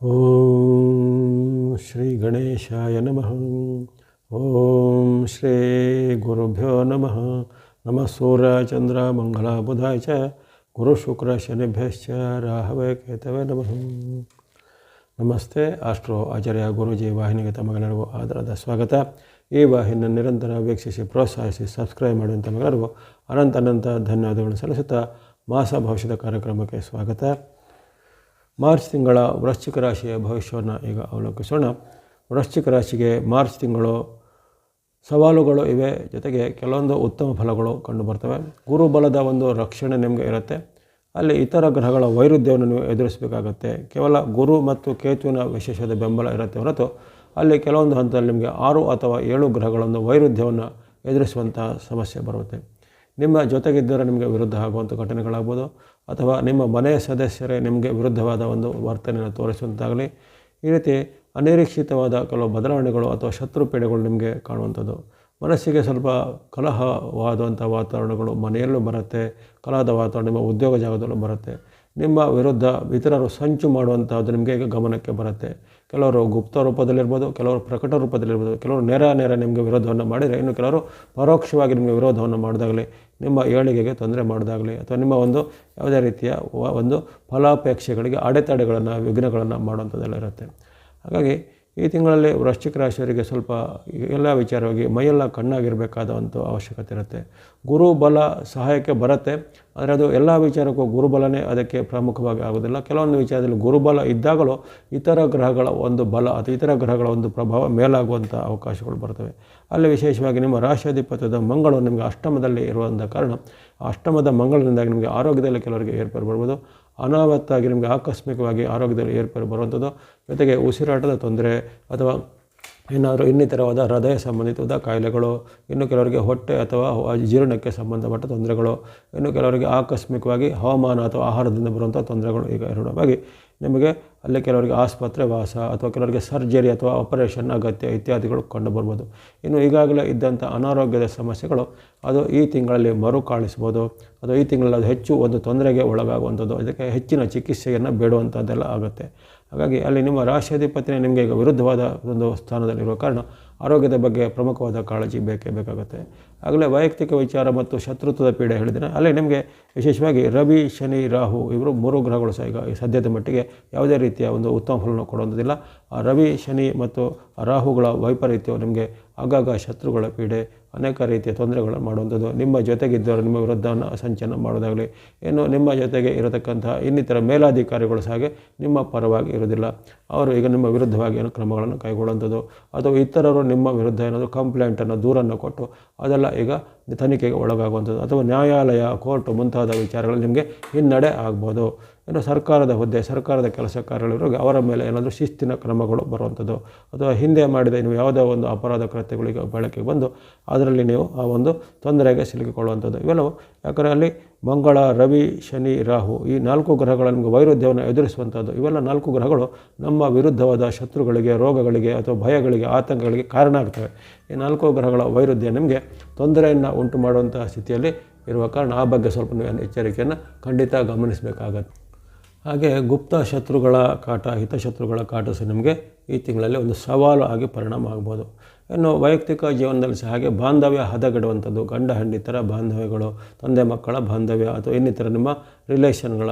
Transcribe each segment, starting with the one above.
ಓಂ ಶ್ರೀ ಗಣೇಶಾಯ ನಮಃ ಓಂ ಶ್ರೀ ಗುರುಭ್ಯೋ ನಮಃ ನಮಃ ಸೂರ್ಯ ಚಂದ್ರ ಮಂಗಳ ಬುಧಾಯ ಚ ಗುರು ಶುಕ್ರ ಶನಿಭ್ಯಶ್ಚ ರಾಹವೇ ಕೇತವೇ ನಮಃ ನಮಸ್ತೆ ಆಸ್ಟ್ರೋ ಆಚಾರ್ಯ ಗುರೂಜಿ ವಾಹಿನಿಗೆ ತಮಗೆಲ್ಲರಿಗೂ ಆದರದ ಸ್ವಾಗತ ಈ ವಾಹಿನಿಯನ್ನು ನಿರಂತರ ವೀಕ್ಷಿಸಿ ಪ್ರೋತ್ಸಾಹಿಸಿ ಸಬ್ಸ್ಕ್ರೈಬ್ ಮಾಡುವಂಥ ತಮಗೆಲ್ಲರಿಗೂ ಅನಂತ ಅನಂತ ಧನ್ಯವಾದಗಳನ್ನು ಸಲ್ಲಿಸುತ್ತಾ ಮಾಸ ಭವಿಷ್ಯದ ಕಾರ್ಯಕ್ರಮಕ್ಕೆ ಸ್ವಾಗತ ಮಾರ್ಚ್ ತಿಂಗಳ ವೃಶ್ಚಿಕ ರಾಶಿಯ ಭವಿಷ್ಯವನ್ನು ಈಗ ಅವಲೋಕಿಸೋಣ. ವೃಶ್ಚಿಕ ರಾಶಿಗೆ ಮಾರ್ಚ್ ತಿಂಗಳು ಸವಾಲುಗಳು ಇವೆ. ಜೊತೆಗೆ ಕೆಲವೊಂದು ಉತ್ತಮ ಫಲಗಳು ಕಂಡುಬರ್ತವೆ. ಗುರುಬಲದ ಒಂದು ರಕ್ಷಣೆ ನಿಮಗೆ ಇರುತ್ತೆ. ಅಲ್ಲಿ ಇತರ ಗ್ರಹಗಳ ವೈರುಧ್ಯವನ್ನು ನೀವು ಎದುರಿಸಬೇಕಾಗತ್ತೆ. ಕೇವಲ ಗುರು ಮತ್ತು ಕೇತುವಿನ ವಿಶೇಷದ ಬೆಂಬಲ ಇರುತ್ತೆ ಹೊರತು ಅಲ್ಲಿ ಕೆಲವೊಂದು ಹಂತದಲ್ಲಿ ನಿಮಗೆ ಆರು ಅಥವಾ ಏಳು ಗ್ರಹಗಳನ್ನು ವೈರುಧ್ಯವನ್ನು ಎದುರಿಸುವಂಥ ಸಮಸ್ಯೆ ಬರುತ್ತೆ. ನಿಮ್ಮ ಜೊತೆಗಿದ್ದರೆ ನಿಮಗೆ ವಿರುದ್ಧ ಆಗುವಂಥ ಘಟನೆಗಳಾಗ್ಬೋದು, ಅಥವಾ ನಿಮ್ಮ ಮನೆಯ ಸದಸ್ಯರೇ ನಿಮಗೆ ವಿರುದ್ಧವಾದ ಒಂದು ವರ್ತನೆಯನ್ನು ತೋರಿಸುವಂತಾಗಲಿ. ಈ ರೀತಿ ಅನಿರೀಕ್ಷಿತವಾದ ಕೆಲವು ಬದಲಾವಣೆಗಳು ಅಥವಾ ಶತ್ರು ಪೀಡೆಗಳು ನಿಮಗೆ ಕಾಣುವಂಥದ್ದು. ಮನಸ್ಸಿಗೆ ಸ್ವಲ್ಪ ಕಲಹವಾದಂಥ ವಾತಾವರಣಗಳು ಮನೆಯಲ್ಲೂ ಬರುತ್ತೆ, ಕಲಹದ ವಾತಾವರಣ ನಿಮ್ಮ ಉದ್ಯೋಗ ಜಾಗದಲ್ಲೂ ಬರುತ್ತೆ. ನಿಮ್ಮ ವಿರುದ್ಧ ಇತರರು ಸಂಚು ಮಾಡುವಂಥದ್ದು ನಿಮಗೆ ಗಮನಕ್ಕೆ ಬರುತ್ತೆ. ಕೆಲವರು ಗುಪ್ತ ರೂಪದಲ್ಲಿರ್ಬೋದು, ಕೆಲವರು ಪ್ರಕಟ ರೂಪದಲ್ಲಿರ್ಬೋದು, ಕೆಲವರು ನೇರ ನೇರ ನಿಮಗೆ ವಿರೋಧವನ್ನು ಮಾಡಿದರೆ, ಇನ್ನು ಕೆಲವರು ಪರೋಕ್ಷವಾಗಿ ನಿಮಗೆ ವಿರೋಧವನ್ನು ಮಾಡಿದಾಗಲಿ, ನಿಮ್ಮ ಏಳಿಗೆಗೆ ತೊಂದರೆ ಮಾಡಿದಾಗಲಿ, ಅಥವಾ ನಿಮ್ಮ ಒಂದು ಯಾವುದೇ ರೀತಿಯ ಒಂದು ಫಲಾಪೇಕ್ಷೆಗಳಿಗೆ, ಅಡೆತಡೆಗಳನ್ನು, ವಿಘ್ನಗಳನ್ನು ಮಾಡುವಂಥದ್ದೆಲ್ಲ ಇರುತ್ತೆ. ಹಾಗಾಗಿ ಈ ತಿಂಗಳಲ್ಲಿ ವೃಶ್ಚಿಕ ರಾಶಿಯವರಿಗೆ ಸ್ವಲ್ಪ ಎಲ್ಲ ವಿಚಾರವಾಗಿ ಮೈಯೆಲ್ಲ ಕಣ್ಣಾಗಿರಬೇಕಾದ ಅವಶ್ಯಕತೆ ಇರುತ್ತೆ. ಗುರು ಬಲ ಸಹಾಯಕ್ಕೆ ಬರುತ್ತೆ. ಆದರೆ ಅದು ಎಲ್ಲ ವಿಚಾರಕ್ಕೂ ಗುರುಬಲನೇ ಅದಕ್ಕೆ ಪ್ರಮುಖವಾಗಿ ಆಗೋದಿಲ್ಲ. ಕೆಲವೊಂದು ವಿಚಾರದಲ್ಲಿ ಗುರುಬಲ ಇದ್ದಾಗಲೂ ಇತರ ಗ್ರಹಗಳ ಒಂದು ಬಲ ಅಥವಾ ಇತರ ಗ್ರಹಗಳ ಒಂದು ಪ್ರಭಾವ ಮೇಲಾಗುವಂಥ ಅವಕಾಶಗಳು ಬರ್ತವೆ. ಅಲ್ಲಿ ವಿಶೇಷವಾಗಿ ನಿಮ್ಮ ರಾಶಿಯಾಧಿಪತ್ಯದ ಮಂಗಳು ನಿಮಗೆ ಅಷ್ಟಮದಲ್ಲಿ ಇರುವಂಥ ಕಾರಣ. ಅಷ್ಟಮದ ಮಂಗಳದಿಂದಾಗಿ ನಿಮಗೆ ಆರೋಗ್ಯದಲ್ಲಿ ಕೆಲವರಿಗೆ ಏರ್ಪೇರು ಬರ್ಬೋದು. ಅನಾವತ್ತಾಗಿ ನಿಮಗೆ ಆಕಸ್ಮಿಕವಾಗಿ ಆರೋಗ್ಯದಲ್ಲಿ ಏರ್ಪೇರು ಬರುವಂಥದ್ದು. ಜೊತೆಗೆ ಉಸಿರಾಟದ ತೊಂದರೆ ಅಥವಾ ಏನಾದರೂ ಇನ್ನಿತರವಾದ ಹೃದಯ ಸಂಬಂಧಿತವಾದ ಕಾಯಿಲೆಗಳು, ಇನ್ನು ಕೆಲವರಿಗೆ ಹೊಟ್ಟೆ ಅಥವಾ ಜೀರ್ಣಕ್ಕೆ ಸಂಬಂಧಪಟ್ಟ ತೊಂದರೆಗಳು, ಇನ್ನು ಕೆಲವರಿಗೆ ಆಕಸ್ಮಿಕವಾಗಿ ಹವಾಮಾನ ಅಥವಾ ಆಹಾರದಿಂದ ಬರುವಂಥ ತೊಂದರೆಗಳು ಈಗ ಎರಡವಾಗಿ ನಿಮಗೆ ಅಲ್ಲಿ ಕೆಲವರಿಗೆ ಆಸ್ಪತ್ರೆ ವಾಸ ಅಥವಾ ಕೆಲವರಿಗೆ ಸರ್ಜರಿ ಅಥವಾ ಆಪರೇಷನ್ ಅಗತ್ಯ ಇತ್ಯಾದಿಗಳು ಕಂಡುಬರ್ಬೋದು ಇನ್ನು ಈಗಾಗಲೇ ಇದ್ದಂಥ ಅನಾರೋಗ್ಯದ ಸಮಸ್ಯೆಗಳು, ಅದು ಈ ತಿಂಗಳಲ್ಲಿ ಮರುಕಾಣಿಸ್ಬೋದು ಅಥವಾ ಈ ತಿಂಗಳಲ್ಲಿ ಅದು ಹೆಚ್ಚು ಒಂದು ತೊಂದರೆಗೆ ಒಳಗಾಗುವಂಥದ್ದು. ಅದಕ್ಕೆ ಹೆಚ್ಚಿನ ಚಿಕಿತ್ಸೆಯನ್ನು ಬೇಡುವಂಥದ್ದೆಲ್ಲ ಆಗುತ್ತೆ. ಹಾಗಾಗಿ ಅಲ್ಲಿ ನಿಮ್ಮ ರಾಷ್ಟ್ರಾಧಿಪತಿನೇ ನಿಮಗೆ ಈಗ ವಿರುದ್ಧವಾದ ಒಂದು ಸ್ಥಾನದಲ್ಲಿರುವ ಕಾರಣ ಆರೋಗ್ಯದ ಬಗ್ಗೆ ಪ್ರಮುಖವಾದ ಕಾಳಜಿ ಬೇಕೇ ಬೇಕಾಗುತ್ತೆ. ಆಗಲೇ ವೈಯಕ್ತಿಕ ವಿಚಾರ ಮತ್ತು ಶತ್ರುತ್ವದ ಪೀಡೆ ಹೇಳಿದರೆ ಅಲ್ಲಿ ನಿಮಗೆ ವಿಶೇಷವಾಗಿ ರವಿ, ಶನಿ, ರಾಹು ಇವರು ಮೂರು ಗ್ರಹಗಳು ಸಹ ಈಗ ಸದ್ಯದ ಮಟ್ಟಿಗೆ ಯಾವುದೇ ರೀತಿಯ ಒಂದು ಉತ್ತಮ ಫಲವನ್ನು ಕೊಡುವಂಥದ್ದಿಲ್ಲ. ಆ ರವಿ, ಶನಿ ಮತ್ತು ರಾಹುಗಳ ವೈಪರೀತ್ಯವು ನಿಮಗೆ ಆಗಾಗ ಶತ್ರುಗಳ ಪೀಡೆ ಅನೇಕ ರೀತಿಯ ತೊಂದರೆಗಳನ್ನು ಮಾಡುವಂಥದ್ದು. ನಿಮ್ಮ ಜೊತೆಗಿದ್ದವರು ನಿಮ್ಮ ವಿರುದ್ಧ ಸಂಚನ ಮಾಡೋದಾಗಲಿ, ಇನ್ನು ನಿಮ್ಮ ಜೊತೆಗೆ ಇರತಕ್ಕಂತಹ ಇನ್ನಿತರ ಮೇಲಾಧಿಕಾರಿಗಳು ಸಹ ನಿಮ್ಮ ಪರವಾಗಿ ಇರೋದಿಲ್ಲ ಅವರು ಈಗ ನಿಮ್ಮ ವಿರುದ್ಧವಾಗಿ ಏನು ಕ್ರಮಗಳನ್ನು ಕೈಗೊಳ್ಳುವಂಥದ್ದು, ಅಥವಾ ಇತರರು ನಿಮ್ಮ ವಿರುದ್ಧ ಏನಾದರೂ ಕಂಪ್ಲೇಂಟನ್ನು ದೂರನ್ನು ಕೊಟ್ಟು ಅದೆಲ್ಲ ಈಗ ತನಿಖೆಗೆ ಒಳಗಾಗುವಂಥದ್ದು, ಅಥವಾ ನ್ಯಾಯಾಲಯ ಕೋರ್ಟು ಮುಂತಾದ ವಿಚಾರಗಳಲ್ಲಿ ನಿಮಗೆ ಹಿನ್ನಡೆ ಆಗ್ಬೋದು. ಇನ್ನು ಸರ್ಕಾರದ ಹುದ್ದೆ, ಸರ್ಕಾರದ ಕೆಲಸ ಕಾರ್ಯಗಳಿರೋ ಅವರ ಮೇಲೆ ಏನಾದರೂ ಶಿಸ್ತಿನ ಕ್ರಮಗಳು ಬರುವಂಥದ್ದು. ಅಥವಾ ಹಿಂದೆ ಮಾಡಿದ ನೀವು ಯಾವುದೋ ಒಂದು ಅಪರಾಧ ಕೃತ್ಯಗಳಿಗೆ ಬಳಕೆ ಬಂದು ಅದರಲ್ಲಿ ನೀವು ಆ ಒಂದು ತೊಂದರೆಗೆ ಸಿಲುಕಿಕೊಳ್ಳುವಂಥದ್ದು. ಇವೆಲ್ಲವೂ ಯಾಕಂದರೆ ಅಲ್ಲಿ ಮಂಗಳ, ರವಿ, ಶನಿ, ರಾಹು ಈ ನಾಲ್ಕು ಗ್ರಹಗಳ ನಿಮಗೆ ವೈರುಧ್ಯವನ್ನು ಎದುರಿಸುವಂಥದ್ದು. ಇವೆಲ್ಲ ನಾಲ್ಕು ಗ್ರಹಗಳು ನಮ್ಮ ವಿರುದ್ಧವಾದ ಶತ್ರುಗಳಿಗೆ, ರೋಗಗಳಿಗೆ ಅಥವಾ ಭಯಗಳಿಗೆ, ಆತಂಕಗಳಿಗೆ ಕಾರಣ ಆಗ್ತವೆ. ಈ ನಾಲ್ಕು ಗ್ರಹಗಳ ವೈರುಧ್ಯ ನಿಮಗೆ ತೊಂದರೆಯನ್ನು ಉಂಟು ಮಾಡುವಂಥ ಸ್ಥಿತಿಯಲ್ಲಿ ಇರುವ ಕಾರಣ ಆ ಬಗ್ಗೆ ಸ್ವಲ್ಪ ನೀವು ಎಚ್ಚರಿಕೆಯನ್ನು ಖಂಡಿತ ಗಮನಿಸಬೇಕಾಗತ್ತೆ. ಹಾಗೆ ಗುಪ್ತ ಶತ್ರುಗಳ ಕಾಟ, ಹಿತಶತ್ರುಗಳ ಕಾಟ ಸಹ ನಿಮಗೆ ಈ ತಿಂಗಳಲ್ಲಿ ಒಂದು ಸವಾಲು ಆಗಿ ಪರಿಣಾಮ ಆಗ್ಬೋದು. ಇನ್ನು ವೈಯಕ್ತಿಕ ಜೀವನದಲ್ಲಿ ಸಹ ಹಾಗೆ ಬಾಂಧವ್ಯ ಹದಗೆಡುವಂಥದ್ದು, ಗಂಡ ಹೆಂಡಿತರ ಬಾಂಧವ್ಯಗಳು, ತಂದೆ ಮಕ್ಕಳ ಬಾಂಧವ್ಯ ಅಥವಾ ಇನ್ನಿತರ ನಿಮ್ಮ ರಿಲೇಷನ್ಗಳ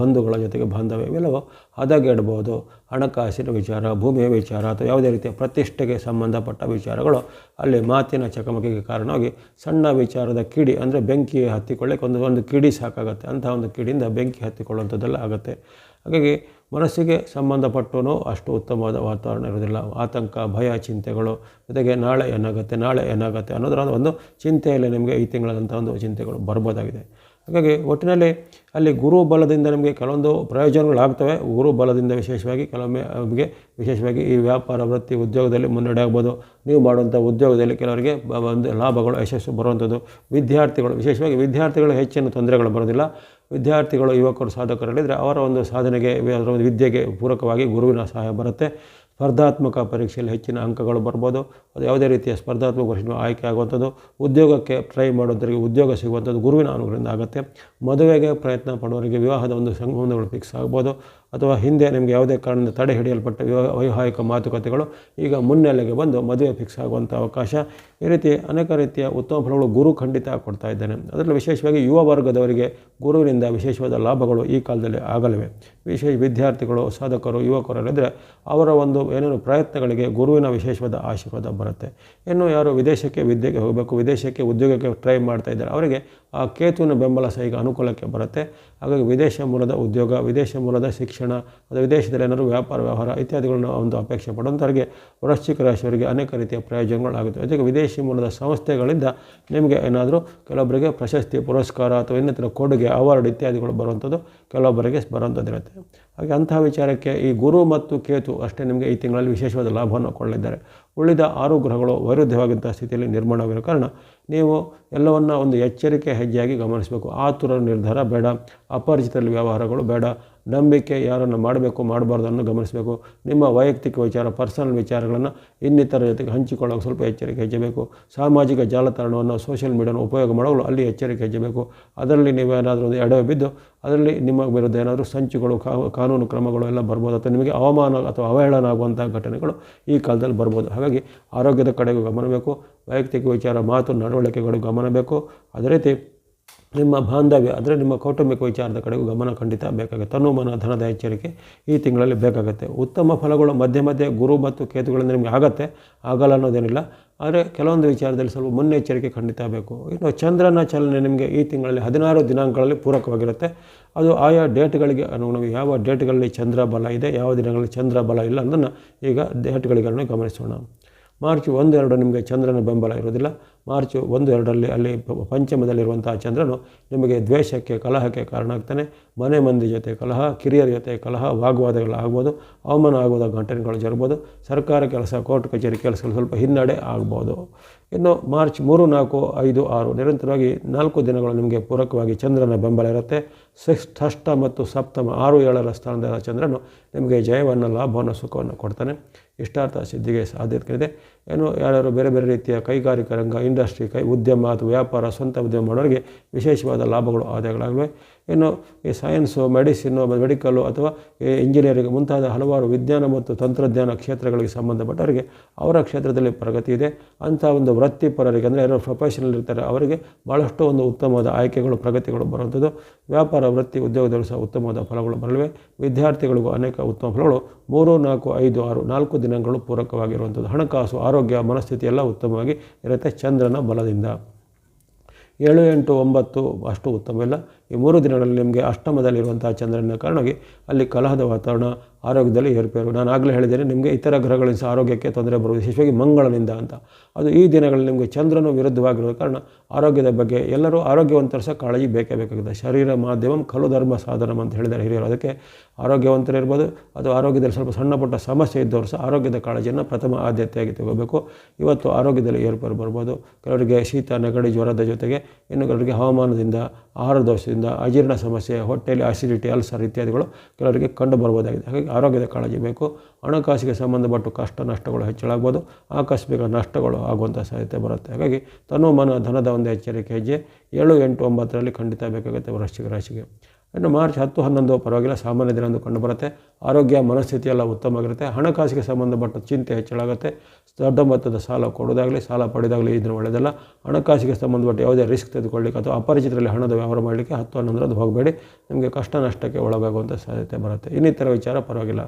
ಬಂಧುಗಳ ಜೊತೆಗೆ ಬಾಂಧವ್ಯ ಇವೆಲ್ಲವೂ ಹದಗೆಡ್ಬೋದು. ಹಣಕಾಸಿನ ವಿಚಾರ, ಭೂಮಿಯ ವಿಚಾರ ಅಥವಾ ಯಾವುದೇ ರೀತಿಯ ಪ್ರತಿಷ್ಠೆಗೆ ಸಂಬಂಧಪಟ್ಟ ವಿಚಾರಗಳು ಅಲ್ಲಿ ಮಾತಿನ ಚಕಮಕಿಗೆ ಕಾರಣವಾಗಿ ಸಣ್ಣ ವಿಚಾರದ ಕಿಡಿ ಅಂದರೆ ಬೆಂಕಿ ಹತ್ತಿಕೊಳ್ಳಕ್ಕೆ ಒಂದು ಒಂದು ಕಿಡಿ ಸಾಕಾಗುತ್ತೆ. ಅಂತಹ ಒಂದು ಕಿಡಿಯಿಂದ ಬೆಂಕಿ ಹತ್ತಿಕೊಳ್ಳುವಂಥದ್ದೆಲ್ಲ ಆಗುತ್ತೆ. ಹಾಗಾಗಿ ಮನಸ್ಸಿಗೆ ಸಂಬಂಧಪಟ್ಟೂ ಅಷ್ಟು ಉತ್ತಮವಾದ ವಾತಾವರಣ ಇರೋದಿಲ್ಲ ಆತಂಕ, ಭಯ, ಚಿಂತೆಗಳು ಜೊತೆಗೆ ನಾಳೆ ಏನಾಗುತ್ತೆ ನಾಳೆ ಏನಾಗುತ್ತೆ ಅನ್ನೋದರ ಒಂದು ಚಿಂತೆಯಲ್ಲಿ ನಿಮಗೆ ಈ ತಿಂಗಳದಂಥ ಒಂದು ಚಿಂತೆಗಳು ಬರ್ಬೋದಾಗಿದೆ. ಹಾಗಾಗಿ ಒಟ್ಟಿನಲ್ಲಿ ಅಲ್ಲಿ ಗುರು ಬಲದಿಂದ ನಮಗೆ ಕೆಲವೊಂದು ಪ್ರಯೋಜನಗಳಾಗ್ತವೆ. ಗುರು ಬಲದಿಂದ ವಿಶೇಷವಾಗಿ ಕೆಲವೊಮ್ಮೆ ನಮಗೆ ವಿಶೇಷವಾಗಿ ಈ ವ್ಯಾಪಾರ, ವೃತ್ತಿ, ಉದ್ಯೋಗದಲ್ಲಿ ಮುನ್ನಡೆ ಆಗ್ಬೋದು. ನೀವು ಮಾಡುವಂಥ ಉದ್ಯೋಗದಲ್ಲಿ ಕೆಲವರಿಗೆ ಒಂದು ಲಾಭಗಳು, ಯಶಸ್ಸು ಬರುವಂಥದ್ದು. ವಿದ್ಯಾರ್ಥಿಗಳು, ವಿಶೇಷವಾಗಿ ವಿದ್ಯಾರ್ಥಿಗಳು ಹೆಚ್ಚಿನ ತೊಂದರೆಗಳು ಬರೋದಿಲ್ಲ ವಿದ್ಯಾರ್ಥಿಗಳು, ಯುವಕರು ಸಾಧಕರಲ್ಲಿದ್ದರೆ ಅವರ ಒಂದು ಸಾಧನೆಗೆ, ಅದರ ಒಂದು ವಿದ್ಯೆಗೆ ಪೂರಕವಾಗಿ ಗುರುವಿನ ಸಹಾಯ ಬರುತ್ತೆ. ಸ್ಪರ್ಧಾತ್ಮಕ ಪರೀಕ್ಷೆಯಲ್ಲಿ ಹೆಚ್ಚಿನ ಅಂಕಗಳು ಬರ್ಬೋದು. ಅದು ಯಾವುದೇ ರೀತಿಯ ಸ್ಪರ್ಧಾತ್ಮಕ ಪರೀಕ್ಷೆ ಆಯ್ಕೆ ಆಗುವಂಥದ್ದು, ಉದ್ಯೋಗಕ್ಕೆ ಟ್ರೈ ಮಾಡೋದರಿಗೆ ಉದ್ಯೋಗ ಸಿಗುವಂಥದ್ದು ಗುರುವಿನ ಅನುಗ್ರಹದಿಂದ ಆಗುತ್ತೆ. ಮದುವೆಗೆ ಪ್ರಯತ್ನ ಪಡುವವರಿಗೆ ವಿವಾಹದ ಒಂದು ಸಂಬಂಧಗಳು ಫಿಕ್ಸ್ ಆಗ್ಬೋದು. ಅಥವಾ ಹಿಂದೆ ನಿಮಗೆ ಯಾವುದೇ ಕಾರಣದಿಂದ ತಡೆ ಹಿಡಿಯಲ್ಪಟ್ಟ ವಿವಾ- ವೈವಾಹಿಕ ಮಾತುಕತೆಗಳು ಈಗ ಮುನ್ನೆಲೆಗೆ ಬಂದು ಮದುವೆ ಫಿಕ್ಸ್ ಆಗುವಂಥ ಅವಕಾಶ ಈ ರೀತಿ ಅನೇಕ ರೀತಿಯ ಉತ್ತಮ ಫಲಗಳು ಗುರು ಖಂಡಿತ ಕೊಡ್ತಾ ಇದ್ದಾನೆ. ಅದರಲ್ಲಿ ವಿಶೇಷವಾಗಿ ಯುವ ವರ್ಗದವರಿಗೆ ಗುರುವಿನಿಂದ ವಿಶೇಷವಾದ ಲಾಭಗಳು ಈ ಕಾಲದಲ್ಲಿ ಆಗಲಿವೆ. ವಿಶೇಷ ವಿದ್ಯಾರ್ಥಿಗಳು, ಸಾಧಕರು ಯುವಕರಲ್ಲಿದ್ದರೆ ಅವರ ಒಂದು ಏನೇನು ಪ್ರಯತ್ನಗಳಿಗೆ ಗುರುವಿನ ವಿಶೇಷವಾದ ಆಶೀರ್ವಾದ ಬರುತ್ತೆ. ಇನ್ನು ಯಾರು ವಿದೇಶಕ್ಕೆ ವಿದ್ಯೆಗೆ ಹೋಗಬೇಕು, ವಿದೇಶಕ್ಕೆ ಉದ್ಯೋಗಕ್ಕೆ ಟ್ರೈ ಮಾಡ್ತಾ ಇದ್ದಾರೆ, ಅವರಿಗೆ ಆ ಕೇತುವಿನ ಬೆಂಬಲ ಸಹ ಈಗ ಅನುಕೂಲಕ್ಕೆ ಬರುತ್ತೆ. ಹಾಗಾಗಿ ವಿದೇಶ ಮೂಲದ ಉದ್ಯೋಗ, ವಿದೇಶ ಮೂಲದ ಶಿಕ್ಷಣ ಅಥವಾ ವಿದೇಶದಲ್ಲಿ ಏನಾದರೂ ವ್ಯಾಪಾರ, ವ್ಯವಹಾರ ಇತ್ಯಾದಿಗಳನ್ನ ಒಂದು ಅಪೇಕ್ಷೆ ಪಡುವಂಥವರಿಗೆ ವೃಶ್ಚಿಕ ರಾಶಿಯವರಿಗೆ ಅನೇಕ ರೀತಿಯ ಪ್ರಯೋಜನಗಳಾಗುತ್ತೆ. ಜೊತೆಗೆ ವಿದೇಶಿ ಮೂಲದ ಸಂಸ್ಥೆಗಳಿಂದ ನಿಮಗೆ ಏನಾದರೂ ಕೆಲವೊಬ್ಬರಿಗೆ ಪ್ರಶಸ್ತಿ, ಪುರಸ್ಕಾರ ಅಥವಾ ಇನ್ನಿತರ ಕೊಡುಗೆ ಅವಾರ್ಡ್ ಇತ್ಯಾದಿಗಳು ಬರುವಂಥದ್ದು ಕೆಲವೊಬ್ಬರಿಗೆ ಬರುವಂಥದ್ದು ಇರುತ್ತೆ ಹಾಗೆ ಅಂತಹ ವಿಚಾರಕ್ಕೆ ಈ ಗುರು ಮತ್ತು ಕೇತು ಅಷ್ಟೇ ನಿಮಗೆ ಈ ತಿಂಗಳಲ್ಲಿ ವಿಶೇಷವಾದ ಲಾಭವನ್ನು ಕೊಳ್ಳಿದ್ದಾರೆ ಉಳಿದ ಆರು ಗ್ರಹಗಳು ವೈರುದ್ಧವಾಗಿದ್ದ ಸ್ಥಿತಿಯಲ್ಲಿ ನಿರ್ಮಾಣವಾಗಿರೋ ಕಾರಣ, ನೀವು ಎಲ್ಲವನ್ನು ಒಂದು ಎಚ್ಚರಿಕೆ ಹೆಜ್ಜೆಯಾಗಿ ಗಮನಿಸಬೇಕು. ಆತುರ ನಿರ್ಧಾರ ಬೇಡ ಅಪರಿಚಿತರಲ್ಲಿ ವ್ಯವಹಾರಗಳು ಬೇಡ ನಂಬಿಕೆ ಯಾರನ್ನು ಮಾಡಬೇಕು, ಮಾಡಬಾರ್ದನ್ನು ಗಮನಿಸಬೇಕು. ನಿಮ್ಮ ವೈಯಕ್ತಿಕ ವಿಚಾರ ಪರ್ಸನಲ್ ವಿಚಾರಗಳನ್ನು ಇನ್ನಿತರ ಜೊತೆಗೆ ಹಂಚಿಕೊಳ್ಳೋಕೆ ಸ್ವಲ್ಪ ಎಚ್ಚರಿಕೆ ಹೆಚ್ಚಬೇಕು ಸಾಮಾಜಿಕ ಜಾಲತಾಣವನ್ನು ಸೋಷಿಯಲ್ ಮೀಡಿಯಾವನ್ನು ಉಪಯೋಗ ಮಾಡಲು ಅಲ್ಲಿ ಎಚ್ಚರಿಕೆ ಹೆಚ್ಚಬೇಕು ಅದರಲ್ಲಿ ನೀವೇನಾದರೂ ಒಂದು ಎಡವೆ ಬಿದ್ದು, ಅದರಲ್ಲಿ ನಿಮ್ಮ ವಿರುದ್ಧ ಏನಾದರೂ ಸಂಚುಗಳು ಕಾನೂನು ಕ್ರಮಗಳು ಎಲ್ಲ ಬರ್ಬೋದು ಅಥವಾ ನಿಮಗೆ ಅವಮಾನ ಅಥವಾ ಅವಹೇಳನ ಆಗುವಂಥ ಘಟನೆಗಳು ಈ ಕಾಲದಲ್ಲಿ ಬರ್ಬೋದು. ಹಾಗಾಗಿ ಆರೋಗ್ಯದ ಕಡೆಗೂ ಗಮನ ಬೇಕು ವೈಯಕ್ತಿಕ ವಿಚಾರ, ಮಾತು, ನಡವಳಿಕೆಗಳು ಗಮನ ಬೇಕು ಅದೇ ರೀತಿ ನಿಮ್ಮ ಬಾಂಧವ್ಯ ಅಂದರೆ ನಿಮ್ಮ ಕೌಟುಂಬಿಕ ವಿಚಾರದ ಕಡೆಗೂ ಗಮನ ಖಂಡಿತ ಬೇಕಾಗುತ್ತೆ. ತನುಮನ ಧನದ ಎಚ್ಚರಿಕೆ ಈ ತಿಂಗಳಲ್ಲಿ ಬೇಕಾಗುತ್ತೆ. ಉತ್ತಮ ಫಲಗಳು ಮಧ್ಯೆ ಮಧ್ಯೆ ಗುರು ಮತ್ತು ಕೇತುಗಳಿಂದ ನಿಮಗೆ ಆಗತ್ತೆ, ಆಗಲ್ಲ ಅನ್ನೋದೇನಿಲ್ಲ. ಆದರೆ ಕೆಲವೊಂದು ವಿಚಾರದಲ್ಲಿ ಸ್ವಲ್ಪ ಮುನ್ನೆಚ್ಚರಿಕೆ ಖಂಡಿತ ಬೇಕು. ಇನ್ನು ಚಂದ್ರನ ಚಲನೆ ನಿಮಗೆ ಈ ತಿಂಗಳಲ್ಲಿ ಹದಿನಾರು ದಿನಾಂಕಗಳಲ್ಲಿ ಪೂರಕವಾಗಿರುತ್ತೆ. ಅದು ಆಯಾ ಡೇಟ್ಗಳಿಗೆ ಅನುಗುಣವಾಗಿ ಯಾವ ಡೇಟ್ಗಳಲ್ಲಿ ಚಂದ್ರ ಬಲ ಇದೆ, ಯಾವ ದಿನಗಳಲ್ಲಿ ಚಂದ್ರ ಬಲ ಇಲ್ಲ ಅನ್ನೋದನ್ನು ಈಗ ಡೇಟ್ಗಳಿಗೆ ಗಮನಿಸೋಣ. ಮಾರ್ಚ್ ಒಂದು ಎರಡು ನಿಮಗೆ ಚಂದ್ರನ ಬೆಂಬಲ ಇರೋದಿಲ್ಲ ಮಾರ್ಚ್ ಒಂದು ಎರಡರಲ್ಲಿ ಅಲ್ಲಿ ಪಂಚಮದಲ್ಲಿರುವಂತಹ ಚಂದ್ರನು ನಿಮಗೆ ದ್ವೇಷಕ್ಕೆ, ಕಲಹಕ್ಕೆ ಕಾರಣ ಆಗ್ತಾನೆ ಮನೆ ಮಂದಿ ಜೊತೆ ಕಲಹ, ಕಿರಿಯರ ಜೊತೆ ಕಲಹ, ವಾಗ್ವಾದಗಳು ಆಗ್ಬೋದು. ಅವಮಾನ ಆಗೋದ ಘಟನೆಗಳು ಜರುಗ್ಬೋದು. ಸರ್ಕಾರ ಕೆಲಸ, ಕೋರ್ಟ್ ಕಚೇರಿ ಕೆಲಸಗಳು ಸ್ವಲ್ಪ ಹಿನ್ನಡೆ ಆಗ್ಬೋದು. ಇನ್ನು ಮಾರ್ಚ್ ಮೂರು, ನಾಲ್ಕು, ಐದು, ಆರು ನಿರಂತರವಾಗಿ ನಾಲ್ಕು ದಿನಗಳು ನಿಮಗೆ ಪೂರಕವಾಗಿ ಚಂದ್ರನ ಬೆಂಬಲ ಇರುತ್ತೆ. ಷಷ್ಠ ಮತ್ತು ಸಪ್ತಮ, ಆರು, ಏಳರ ಸ್ಥಾನದ ಚಂದ್ರನು ನಿಮಗೆ ಜಯವನ್ನು, ಲಾಭವನ್ನು, ಸುಖವನ್ನು ಕೊಡ್ತಾನೆ. ಇಷ್ಟಾರ್ಥ ಸಿದ್ಧಿಗೆ ಸಾಧ್ಯತೆ ಇದೆ ಏನು ಯಾರ್ಯಾರು ಬೇರೆ ಬೇರೆ ರೀತಿಯ ಕೈಗಾರಿಕಾ ರಂಗ ಇಂಡಸ್ಟ್ರಿ ಕೈ ಉದ್ಯಮ ಅಥವಾ ವ್ಯಾಪಾರ, ಸ್ವಂತ ಉದ್ಯಮ ಮಾಡೋರಿಗೆ ವಿಶೇಷವಾದ ಲಾಭಗಳು ಆದಾಯಗಳಾಗಿವೆ ಇನ್ನು ಈ ಸೈನ್ಸು ಮೆಡಿಸಿನ್ನು ಮೆಡಿಕಲ್ಲು ಅಥವಾ ಇಂಜಿನಿಯರಿಂಗ್ ಮುಂತಾದ ಹಲವಾರು ವಿಜ್ಞಾನ ಮತ್ತು ತಂತ್ರಜ್ಞಾನ ಕ್ಷೇತ್ರಗಳಿಗೆ ಸಂಬಂಧಪಟ್ಟವರಿಗೆ ಅವರ ಕ್ಷೇತ್ರದಲ್ಲಿ ಪ್ರಗತಿ ಇದೆ. ಅಂಥ ಒಂದು ವೃತ್ತಿಪರರಿಗೆ ಅಂದರೆ ಯಾರು ಪ್ರೊಫೆಷನಲ್ ಇರ್ತಾರೆ, ಅವರಿಗೆ ಭಾಳಷ್ಟು ಒಂದು ಉತ್ತಮವಾದ ಆಯ್ಕೆಗಳು, ಪ್ರಗತಿಗಳು ಬರುವಂಥದ್ದು. ವ್ಯಾಪಾರ, ವೃತ್ತಿ ಉದ್ಯೋಗದಲ್ಲೂ ಸಹ ಉತ್ತಮವಾದ ಫಲಗಳು ಬರಲಿವೆ. ವಿದ್ಯಾರ್ಥಿಗಳಿಗೂ ಅನೇಕ ಉತ್ತಮ ಫಲಗಳು. ಮೂರು, ನಾಲ್ಕು, ಐದು, ಆರು, ನಾಲ್ಕು ದಿನಗಳು ಪೂರಕವಾಗಿರುವಂಥದ್ದು. ಹಣಕಾಸು, ಆರೋಗ್ಯ ಮನಸ್ಥಿತಿ ಎಲ್ಲ ಉತ್ತಮವಾಗಿ ಇರುತ್ತೆ ಚಂದ್ರನ ಬಲದಿಂದ. ಏಳು, ಎಂಟು, ಒಂಬತ್ತು ಅಷ್ಟು ಉತ್ತಮ ಇಲ್ಲ. ಈ ಮೂರು ದಿನಗಳಲ್ಲಿ ನಿಮಗೆ ಅಷ್ಟಮದಲ್ಲಿರುವಂತಹ ಚಂದ್ರನ ಕಾರಣವಾಗಿ ಅಲ್ಲಿ ಕಲಹದ ವಾತಾವರಣ ಆರೋಗ್ಯದಲ್ಲಿ ಏರ್ಪೇರು. ನಾನು ಆಗಲೇ ಹೇಳಿದ್ದೇನೆ, ನಿಮಗೆ ಇತರ ಗ್ರಹಗಳಿಂದ ಆರೋಗ್ಯಕ್ಕೆ ತೊಂದರೆ ಬರುವುದು, ವಿಶೇಷವಾಗಿ ಮಂಗಳನಿಂದ ಅಂತ. ಅದು ಈ ದಿನಗಳಲ್ಲಿ ನಿಮಗೆ ಚಂದ್ರನು ವಿರುದ್ಧವಾಗಿರೋ ಕಾರಣ, ಆರೋಗ್ಯದ ಬಗ್ಗೆ ಎಲ್ಲರೂ ಆರೋಗ್ಯವಂತರ ಸಹ ಕಾಳಜಿ ಬೇಕೇ ಬೇಕಾಗುತ್ತೆ. ಶರೀರ ಮಾಧ್ಯಮಂ ಖಲು ಧರ್ಮ ಸಾಧನಂ ಅಂತ ಹೇಳಿದ್ದಾರೆ ಹಿರಿಯರು. ಅದಕ್ಕೆ ಆರೋಗ್ಯವಂತರಿರ್ಬೋದು ಅದು ಆರೋಗ್ಯದಲ್ಲಿ ಸ್ವಲ್ಪ ಸಣ್ಣ ಪುಟ್ಟ ಸಮಸ್ಯೆ ಇದ್ದವರು ಸಹ ಆರೋಗ್ಯದ ಕಾಳಜಿಯನ್ನು ಪ್ರಥಮ ಆದ್ಯತೆಯಾಗಿ ತಗೋಬೇಕು. ಇವತ್ತು ಆರೋಗ್ಯದಲ್ಲಿ ಏರ್ಪೇರು ಬರ್ಬೋದು. ಕೆಲವರಿಗೆ ಶೀತ, ನೆಗಡಿ, ಜ್ವರದ ಜೊತೆಗೆ ಇನ್ನು ಕೆಲವರಿಗೆ ಹವಾಮಾನದಿಂದ, ಆಹಾರ ದೋಷದಿಂದ, ಅಜೀರ್ಣ ಸಮಸ್ಯೆ, ಹೊಟ್ಟೆಯಲ್ಲಿ ಆಸಿಡಿಟಿ ಅಲ್ಸರ್ ಇತ್ಯಾದಿಗಳು ಕೆಲವರಿಗೆ ಕಂಡು ಬರ್ಬೋದಾಗಿದೆ. ಹಾಗಾಗಿ ಆರೋಗ್ಯದ ಕಾಳಜಿ ಬೇಕು. ಹಣಕಾಸಿಗೆ ಸಂಬಂಧಪಟ್ಟು ಕಷ್ಟ ನಷ್ಟಗಳು ಹೆಚ್ಚಳಾಗ್ಬೋದು. ಆಕಸ್ಮಿಕ ನಷ್ಟಗಳು ಆಗುವಂಥ ಸಾಧ್ಯತೆ ಬರುತ್ತೆ. ಹಾಗಾಗಿ ತನು ಮನ ಧನದ ಒಂದು ಎಚ್ಚರಿಕೆ ಹೆಜ್ಜೆ. ಏಳು ಎಂಟು ಒಂಬತ್ತರಲ್ಲಿ ಖಂಡಿತ ಬೇಕಾಗುತ್ತೆ ವೃಶ್ಚಿಕ ರಾಶಿಗೆ. ಇನ್ನು ಮಾರ್ಚ್ ಹತ್ತು, ಹನ್ನೊಂದು ಪರವಾಗಿಲ್ಲ, ಸಾಮಾನ್ಯ ದಿನ ಎಂದು ಕಂಡುಬರುತ್ತೆ ಆರೋಗ್ಯ, ಮನಸ್ಥಿತಿ ಎಲ್ಲ ಉತ್ತಮವಾಗಿರುತ್ತೆ ಹಣಕಾಸಿಗೆ ಸಂಬಂಧಪಟ್ಟ ಚಿಂತೆ ಹೆಚ್ಚಳಾಗುತ್ತೆ ದೊಡ್ಡ ಮೊತ್ತದ ಸಾಲ ಕೊಡೋದಾಗಲಿ ಸಾಲ ಪಡೆದಾಗಲಿ ಇದನ್ನು ಒಳ್ಳೆಯದಲ್ಲ ಹಣಕಾಸಿಗೆ ಸಂಬಂಧಪಟ್ಟ ಯಾವುದೇ ರಿಸ್ಕ್ ತೆಗೆದುಕೊಳ್ಳಿಕ್ಕೆ ಅಥವಾ ಅಪರಿಚಿತರಲ್ಲಿ ಹಣದ ವ್ಯವಹಾರ ಮಾಡಲಿಕ್ಕೆ ಹತ್ತು ಹನ್ನೊಂದರದ್ದು ಹೋಗಬೇಡಿ. ನಿಮಗೆ ಕಷ್ಟ ನಷ್ಟಕ್ಕೆ ಒಳಗಾಗುವಂಥ ಸಾಧ್ಯತೆ ಬರುತ್ತೆ. ಇನ್ನಿತರ ವಿಚಾರ ಪರವಾಗಿಲ್ಲ.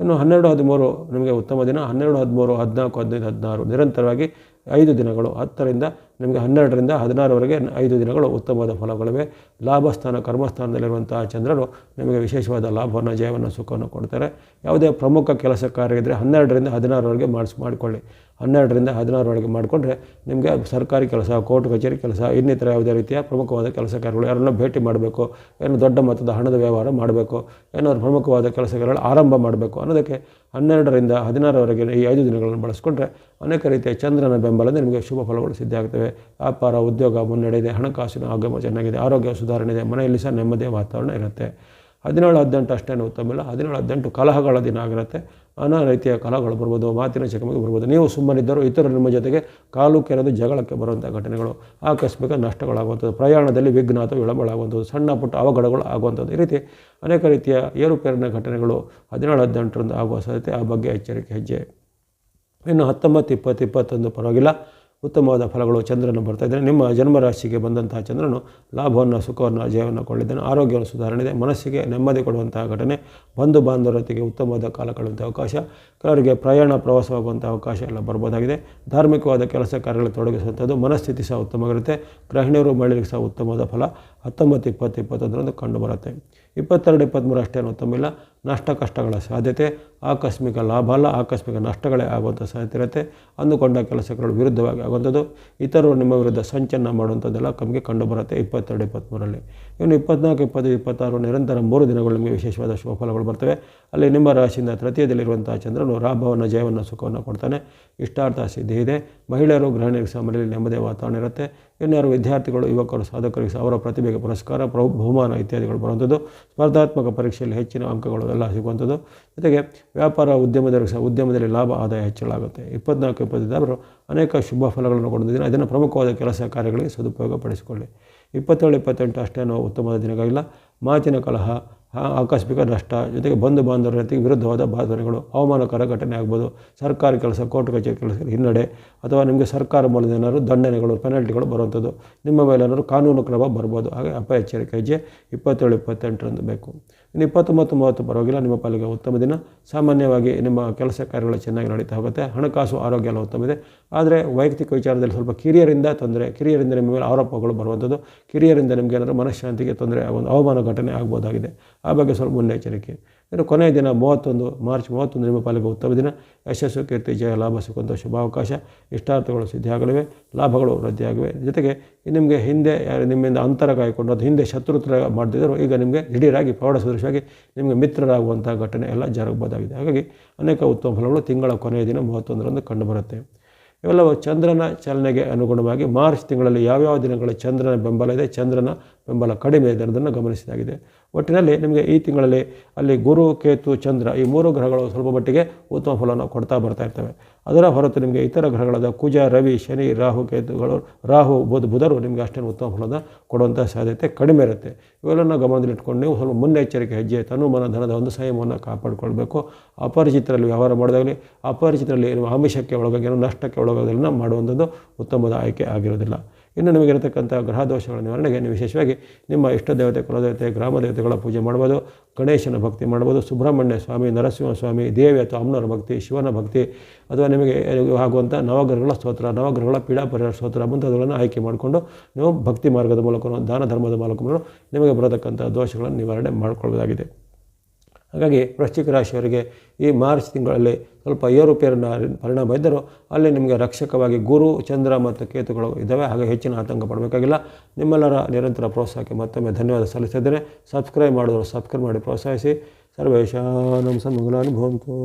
ಇನ್ನು ಹನ್ನೆರಡು, ಹದಿಮೂರು ನಿಮಗೆ ಉತ್ತಮ ದಿನ. ಹನ್ನೆರಡು, ಹದಿಮೂರು, ಹದಿನಾಲ್ಕು, ಹದಿನೈದು, ಹದಿನಾರು ನಿರಂತರವಾಗಿ ಐದು ದಿನಗಳು ಹತ್ತರಿಂದ ನಿಮಗೆ ಹನ್ನೆರಡರಿಂದ ಹದಿನಾರವರೆಗೆ ಐದು ದಿನಗಳು ಉತ್ತಮವಾದ ಫಲಗಳಿವೆ. ಲಾಭಸ್ಥಾನ, ಕರ್ಮಸ್ಥಾನದಲ್ಲಿರುವಂತಹ ಚಂದ್ರರು ನಿಮಗೆ ವಿಶೇಷವಾದ ಲಾಭವನ್ನು, ಜಯವನ್ನು, ಸುಖವನ್ನು ಕೊಡ್ತಾರೆ. ಯಾವುದೇ ಪ್ರಮುಖ ಕೆಲಸ ಕಾರ್ಯ ಇದ್ದರೆ ಹನ್ನೆರಡರಿಂದ ಹದಿನಾರವರೆಗೆ ಮಾಡಿಸ್, ಮಾಡಿಕೊಳ್ಳಿ. ಹನ್ನೆರಡರಿಂದ ಹದಿನಾರವರೆಗೆ ಮಾಡಿಕೊಂಡ್ರೆ ನಿಮಗೆ ಸರ್ಕಾರಿ ಕೆಲಸ, ಕೋರ್ಟ್ ಕಚೇರಿ ಕೆಲಸ, ಇನ್ನಿತರ ಯಾವುದೇ ರೀತಿಯ ಪ್ರಮುಖವಾದ ಕೆಲಸ ಕಾರ್ಯಗಳು, ಯಾರನ್ನ ಭೇಟಿ ಮಾಡಬೇಕು, ಏನು ದೊಡ್ಡ ಮೊತ್ತದ ಹಣದ ವ್ಯವಹಾರ ಮಾಡಬೇಕು ಏನಾದ್ರು ಪ್ರಮುಖವಾದ ಕೆಲಸ ಆರಂಭ ಮಾಡಬೇಕು ಅನ್ನೋದಕ್ಕೆ ಹನ್ನೆರಡರಿಂದ ಹದಿನಾರವರೆಗೆ ಈ ಐದು ದಿನಗಳನ್ನು ಬಳಸ್ಕೊಂಡ್ರೆ ಅನೇಕ ರೀತಿಯ ಚಂದ್ರನ ಬೆಂಬಲದಿಂದ ನಿಮಗೆ ಶುಭ ಫಲಗಳು ಸಿದ್ಧ ಆಗ್ತವೆ. ವ್ಯಾಪಾರ, ಉದ್ಯೋಗ ಮುನ್ನಡೆ ಇದೆ ಹಣಕಾಸಿನ ಆಗಮ ಚೆನ್ನಾಗಿದೆ, ಆರೋಗ್ಯ ಸುಧಾರಣೆ ಇದೆ ಮನೆಯಲ್ಲಿ ಸಹ ನೆಮ್ಮದಿಯ ವಾತಾವರಣ ಇರುತ್ತೆ. ಹದಿನೇಳು, ಹದಿನೆಂಟು ಅಷ್ಟೇನು ಉತ್ತಮ ಇಲ್ಲ. ಹದಿನೇಳು, ಹದಿನೆಂಟು ಕಲಹಗಳ ದಿನ ಆಗಿರುತ್ತೆ. ನಾನಾ ರೀತಿಯ ಕಲಹಗಳು ಬರ್ಬೋದು, ಮಾತಿನ ಚಕಮಕಿ ಬರ್ಬೋದು. ನೀವು ಸುಮ್ಮನಿದ್ದರೂ ಇತರರು ನಿಮ್ಮ ಜೊತೆಗೆ ಕಾಲು ಕೆರೆದು ಜಗಳಕ್ಕೆ ಬರುವಂಥ ಘಟನೆಗಳು, ಆಕಸ್ಮಿಕ ನಷ್ಟಗಳಾಗುವಂಥದ್ದು, ಪ್ರಯಾಣದಲ್ಲಿ ವಿಘ್ನ ಅಥವಾ ವಿಳಂಬಗಳಾಗುವಂಥದ್ದು ಸಣ್ಣ ಪುಟ್ಟ ಅವಘಡಗಳು ಆಗುವಂಥದ್ದು. ಈ ರೀತಿ ಅನೇಕ ರೀತಿಯ ಏರುಪೇರಿನ ಘಟನೆಗಳು ಹದಿನೇಳು, ಹದಿನೆಂಟರಿಂದ ಆಗುವ ಸಾಧ್ಯತೆ. ಆ ಬಗ್ಗೆ ಎಚ್ಚರಿಕೆ ಹೆಜ್ಜೆ. ಇನ್ನು ಹತ್ತೊಂಬತ್ತು, ಇಪ್ಪತ್ತು, ಇಪ್ಪತ್ತೊಂದು ಪರವಾಗಿಲ್ಲ. ಉತ್ತಮವಾದ ಫಲಗಳು ಚಂದ್ರನು ಬರ್ತಾ ಇದ್ದಾನೆ ನಿಮ್ಮ ಜನ್ಮರಾಶಿಗೆ ಬಂದಂತಹ ಚಂದ್ರನು ಲಾಭವನ್ನು, ಸುಖವನ್ನು, ಜಯವನ್ನು ಕೊಳ್ಳಿದ್ದಾನೆ. ಆರೋಗ್ಯವನ್ನು ಸುಧಾರಣೆ ಇದೆ ಮನಸ್ಸಿಗೆ ನೆಮ್ಮದಿ ಕೊಡುವಂತಹ ಘಟನೆ. ಬಂಧು ಬಾಂಧವರೊತ್ತಿಗೆ ಉತ್ತಮವಾದ ಕಾಲ ಕಳೆಯುವಂಥ ಅವಕಾಶ. ಕೆಲವರಿಗೆ ಪ್ರಯಾಣ ಪ್ರವಾಸವಾಗುವಂಥ ಅವಕಾಶ ಎಲ್ಲ ಬರ್ಬೋದಾಗಿದೆ. ಧಾರ್ಮಿಕವಾದ ಕೆಲಸ ಕಾರ್ಯಗಳು ತೊಡಗಿಸುವಂಥದ್ದು ಮನಸ್ಥಿತಿ ಸಹ ಉತ್ತಮವಾಗಿರುತ್ತೆ. ಗೃಹಿಣಿಯರು ಮಹಿಳೆಯರಿಗೆ ಸಹ ಉತ್ತಮವಾದ ಫಲ. ಹತ್ತೊಂಬತ್ತು ಇಪ್ಪತ್ತು ಇಪ್ಪತ್ತೊಂದರಂದು ಕಂಡು ಬರುತ್ತೆ. ಇಪ್ಪತ್ತೆರಡು, ಇಪ್ಪತ್ತ್ಮೂರು ಅಷ್ಟೇನು ತಮ್ಮಿಲ್ಲ ನಷ್ಟ ಕಷ್ಟಗಳ ಸಾಧ್ಯತೆ, ಆಕಸ್ಮಿಕ ಲಾಭ ಅಲ್ಲ, ಆಕಸ್ಮಿಕ ನಷ್ಟಗಳೇ ಆಗುವಂಥ ಸಾಧ್ಯತೆ ಇರುತ್ತೆ. ಅಂದುಕೊಂಡ ಕೆಲಸಗಳು ವಿರುದ್ಧವಾಗಿ ಆಗುವಂಥದ್ದು. ಇತರರು ನಿಮ್ಮ ವಿರುದ್ಧ ಸಂಚನ್ನ ಮಾಡುವಂಥದ್ದೆಲ್ಲ ಕಮ್ಮಿಗೆ ಕಂಡುಬರುತ್ತೆ ಇಪ್ಪತ್ತೆರಡು, ಇಪ್ಪತ್ತ್ಮೂರರಲ್ಲಿ. ಇನ್ನು ಇಪ್ಪತ್ನಾಲ್ಕು ಇಪ್ಪತ್ತು ಇಪ್ಪತ್ತಾರು ನಿರಂತರ ಮೂರು ದಿನಗಳು ನಿಮಗೆ ವಿಶೇಷವಾದ ಶುಭ ಫಲಗಳು ಬರ್ತವೆ. ಅಲ್ಲಿ ನಿಮ್ಮ ರಾಶಿಯಿಂದ ತೃತೀಯದಲ್ಲಿರುವಂಥ ಚಂದ್ರನು ರಾಭವನ್ನು, ಜಯವನ್ನು, ಸುಖವನ್ನು ಕೊಡ್ತಾನೆ. ಇಷ್ಟಾರ್ಥ ಸಿದ್ಧಿ ಇದೆ. ಮಹಿಳೆಯರು ಗೃಹಿಣಿಯರಿಗೆ ಸಮಯದಲ್ಲಿ ನೆಮ್ಮದಿಯ ವಾತಾವರಣ ಇರುತ್ತೆ. ಇನ್ಯಾರು ವಿದ್ಯಾರ್ಥಿಗಳು, ಯುವಕರು, ಸಾಧಕರಿಗೆ ಅವರ ಪ್ರತಿಭೆಗೆ ಪುರಸ್ಕಾರ ಪ್ರ ಬಹುಮಾನ ಇತ್ಯಾದಿಗಳು ಬರುವಂಥದ್ದು. ಸ್ಪರ್ಧಾತ್ಮಕ ಪರೀಕ್ಷೆಯಲ್ಲಿ ಹೆಚ್ಚಿನ ಅಂಕಗಳು ಎಲ್ಲ ಸಿಗುವಂಥದ್ದು. ಜೊತೆಗೆ ವ್ಯಾಪಾರ ಉದ್ಯಮದವರಿಗೆ ಸಹ, ಉದ್ಯಮದಲ್ಲಿ ಲಾಭ, ಆದಾಯ ಹೆಚ್ಚಳಾಗುತ್ತೆ ಇಪ್ಪತ್ನಾಲ್ಕು ಇಪ್ಪತ್ತೈದವರು ಅನೇಕ ಶುಭ ಫಲಗಳನ್ನು ಕೊಡುವುದಿನ ಇದನ್ನು ಪ್ರಮುಖವಾದ ಕೆಲಸ ಕಾರ್ಯಗಳಿಗೆ ಸದುಪಯೋಗ ಪಡಿಸಿಕೊಳ್ಳಿ ಇಪ್ಪತ್ತೇಳು, ಇಪ್ಪತ್ತೆಂಟು ಅಷ್ಟೇನೋ ಉತ್ತಮವಾದ ದಿನಗಳಿಲ್ಲ. ಮಾತಿನ ಕಲಹ ಆಕಸ್ಮಿಕ ನಷ್ಟ ಜೊತೆಗೆ ಬಂಧು ಬಾಂಧವರ ಜೊತೆಗೆ ವಿರುದ್ಧವಾದ ಬಾಧನೆಗಳು ಅವಮಾನಕರ ಘಟನೆ ಆಗ್ಬೋದು. ಸರ್ಕಾರಿ ಕೆಲಸ, ಕೋರ್ಟ್ ಕಚೇರಿ ಕೆಲಸ ಹಿನ್ನಡೆ, ಅಥವಾ ನಿಮಗೆ ಸರ್ಕಾರ ಮೂಲದ ಏನಾದರೂ ದಂಡನೆಗಳು, ಪೆನಾಲ್ಟಿಗಳು ಬರುವಂಥದ್ದು. ನಿಮ್ಮ ಮೇಲೆ ಏನಾದರೂ ಕಾನೂನು ಕ್ರಮ ಬರ್ಬೋದು. ಹಾಗೆ ಅಪ ಎಚ್ಚರಿಕೆ ಹೆಜ್ಜೆ ಇಪ್ಪತ್ತೇಳು, ಇಪ್ಪತ್ತೆಂಟರಂದು ಬೇಕು. ಇನ್ನು ಇಪ್ಪತ್ತೊಂಬತ್ತು, ಮೂವತ್ತು ಪರವಾಗಿಲ್ಲ ನಿಮ್ಮ ಪಾಲಿಗೆ ಉತ್ತಮ ದಿನ. ಸಾಮಾನ್ಯವಾಗಿ ನಿಮ್ಮ ಕೆಲಸ ಕಾರ್ಯಗಳು ಚೆನ್ನಾಗಿ ನಡೀತಾ ಹೋಗುತ್ತೆ. ಹಣಕಾಸು ಆರೋಗ್ಯ ಎಲ್ಲ ಉತ್ತಮ ಇದೆ. ಆದರೆ ವೈಯಕ್ತಿಕ ವಿಚಾರದಲ್ಲಿ ಸ್ವಲ್ಪ ಕಿರಿಯರಿಂದ ತೊಂದರೆ, ಕಿರಿಯರಿಂದ ನಿಮ್ಮ ಮೇಲೆ ಆರೋಪಗಳು ಬರುವಂಥದ್ದು, ಕಿರಿಯರಿಂದ ನಿಮಗೆ ಏನಾದರೂ ಮನಃಶಾಂತಿಗೆ ತೊಂದರೆ ಆಗುವ ಅವಮಾನ ಘಟನೆ ಆಗ್ಬೋದಾಗಿದೆ. ಆ ಬಗ್ಗೆ ಸ್ವಲ್ಪ ಮುನ್ನೆಚ್ಚರಿಕೆ. ಇನ್ನು ಕೊನೆಯ ದಿನ ಮೂವತ್ತೊಂದು, ಮಾರ್ಚ್ ಮೂವತ್ತೊಂದು ನಿಮ್ಮ ಪಾಲಿಗೆ ಉತ್ತಮ ದಿನ. ಯಶಸ್ಸು, ಕೀರ್ತಿ, ಜಯ, ಲಾಭ ಸಿಗುವಂಥ ಶುಭಾವಕಾಶ. ಇಷ್ಟಾರ್ಥಗಳು ಸಿದ್ಧಿಯಾಗಲಿವೆ. ಲಾಭಗಳು ವೃದ್ಧಿಯಾಗಿವೆ. ಜೊತೆಗೆ ನಿಮಗೆ ಹಿಂದೆ ಯಾರು ನಿಮ್ಮಿಂದ ಅಂತರ ಕಾಯ್ಕೊಂಡು ಅದು ಹಿಂದೆ ಶತ್ರುತ್ರ ಮಾಡದಿದ್ದರು ಈಗ ನಿಮಗೆ ದಿಢೀರಾಗಿ ಪ್ರೌಢ ಸದೃಶವಾಗಿ ನಿಮಗೆ ಮಿತ್ರರಾಗುವಂಥ ಘಟನೆ ಎಲ್ಲ ಜರಗಬಹುದಾಗಿದೆ. ಹಾಗಾಗಿ ಅನೇಕ ಉತ್ತಮ ಫಲಗಳು ತಿಂಗಳ ಕೊನೆಯ ದಿನ ಮೂವತ್ತೊಂದರಂದು ಕಂಡುಬರುತ್ತೆ ಇವೆಲ್ಲವೂ ಚಂದ್ರನ ಚಲನೆಗೆ ಅನುಗುಣವಾಗಿ ಮಾರ್ಚ್ ತಿಂಗಳಲ್ಲಿ ಯಾವ್ಯಾವ ದಿನಗಳಲ್ಲಿ ಚಂದ್ರನ ಬೆಂಬಲ ಇದೆ, ಚಂದ್ರನ ಬೆಂಬಲ ಕಡಿಮೆ ಇದೆ ಅನ್ನೋದನ್ನು ಗಮನಿಸಿದಾಗಿದೆ. ಒಟ್ಟಿನಲ್ಲಿ ನಿಮಗೆ ಈ ತಿಂಗಳಲ್ಲಿ ಅಲ್ಲಿ ಗುರು, ಕೇತು, ಚಂದ್ರ ಈ ಮೂರು ಗ್ರಹಗಳು ಸ್ವಲ್ಪ ಮಟ್ಟಿಗೆ ಉತ್ತಮ ಫಲವನ್ನು ಕೊಡ್ತಾ ಬರ್ತಾ ಇರ್ತವೆ. ಅದರ ಹೊರತು ನಿಮಗೆ ಇತರ ಗ್ರಹಗಳಾದ ಕುಜ, ರವಿ, ಶನಿ, ರಾಹು, ಕೇತುಗಳು, ರಾಹು, ಬುಧ, ಬುಧರು ನಿಮಗೆ ಅಷ್ಟೇನು ಉತ್ತಮ ಫಲದ ಕೊಡುವಂಥ ಸಾಧ್ಯತೆ ಕಡಿಮೆ ಇರುತ್ತೆ. ಇವೆಲ್ಲವನ್ನು ಗಮನದಲ್ಲಿಟ್ಕೊಂಡು ನೀವು ಸ್ವಲ್ಪ ಮುನ್ನೆಚ್ಚರಿಕೆ ಹೆಜ್ಜೆ, ತನು ಮನ ಧನದ ಒಂದು ಸಂಯಮವನ್ನು ಕಾಪಾಡಿಕೊಳ್ಬೇಕು. ಅಪರಿಚಿತರಲ್ಲಿ ವ್ಯವಹಾರ ಮಾಡೋದಾಗಲಿ, ಅಪರಿಚಿತರಲ್ಲಿ ಏನು ಆಮಿಷಕ್ಕೆ ಒಳಗಾಗಿ ಏನೋ ನಷ್ಟಕ್ಕೆ ಒಳಗಾಗೋದನ್ನು ಮಾಡುವಂಥದ್ದು ಉತ್ತಮವಾದ ಆಯ್ಕೆ ಆಗಿರೋದಿಲ್ಲ. ಇನ್ನು ನಿಮಗಿರತಕ್ಕಂಥ ಗ್ರಹ ದೋಷಗಳ ನಿವಾರಣೆಗೆ ನೀವು ವಿಶೇಷವಾಗಿ ನಿಮ್ಮ ಇಷ್ಟ ದೇವತೆ, ಕುಲದೇವತೆ, ಗ್ರಾಮ ದೇವತೆಗಳ ಪೂಜೆ ಮಾಡ್ಬೋದು, ಗಣೇಶನ ಭಕ್ತಿ ಮಾಡ್ಬೋದು, ಸುಬ್ರಹ್ಮಣ್ಯ ಸ್ವಾಮಿ, ನರಸಿಂಹ ಸ್ವಾಮಿ, ದೇವಿ ಅಥವಾ ಅಮ್ಮನವರ ಭಕ್ತಿ, ಶಿವನ ಭಕ್ತಿ, ಅಥವಾ ನಿಮಗೆ ಆಗುವಂಥ ನವಗ್ರಹಗಳ ಸ್ತೋತ್ರ, ನವಗ್ರಹಗಳ ಪೀಡಾ ಪರಿಹಾರ ಸ್ತೋತ್ರ ಮುಂತಾದವುಗಳನ್ನು ಆಯ್ಕೆ ಮಾಡಿಕೊಂಡು ನೀವು ಭಕ್ತಿ ಮಾರ್ಗದ ಮೂಲಕ ದಾನ ಧರ್ಮದ ಮೂಲಕ ನಿಮಗೆ ಬರತಕ್ಕಂಥ ದೋಷಗಳನ್ನು ನಿವಾರಣೆ ಮಾಡಿಕೊಳ್ಳಬಹುದಾಗಿದೆ ಹಾಗಾಗಿ ವೃಶ್ಚಿಕ ರಾಶಿಯವರಿಗೆ ಈ ಮಾರ್ಚ್ ತಿಂಗಳಲ್ಲಿ ಸ್ವಲ್ಪ ಏರುಪೇರಿನ ಪರಿಣಾಮ ಇದ್ದರೂ ಅಲ್ಲಿ ನಿಮಗೆ ರಕ್ಷಕವಾಗಿ ಗುರು, ಚಂದ್ರ ಮತ್ತು ಕೇತುಗಳು ಇದ್ದಾವೆ. ಹಾಗೆ ಹೆಚ್ಚಿನ ಆತಂಕ ಪಡಬೇಕಾಗಿಲ್ಲ. ನಿಮ್ಮೆಲ್ಲರ ನಿರಂತರ ಪ್ರೋತ್ಸಾಹಕ್ಕೆ ಮತ್ತೊಮ್ಮೆ ಧನ್ಯವಾದ ಸಲ್ಲಿಸಿದ್ದೇನೆ. ಸಬ್ಸ್ಕ್ರೈಬ್ ಮಾಡಿದ್ರು ಸಬ್ಸ್ಕ್ರೈಬ್ ಮಾಡಿ ಪ್ರೋತ್ಸಾಹಿಸಿ. ಸರ್ವೇಶಾನಂ ಸನ್ಮಂಗಲಾನುಭವಂತು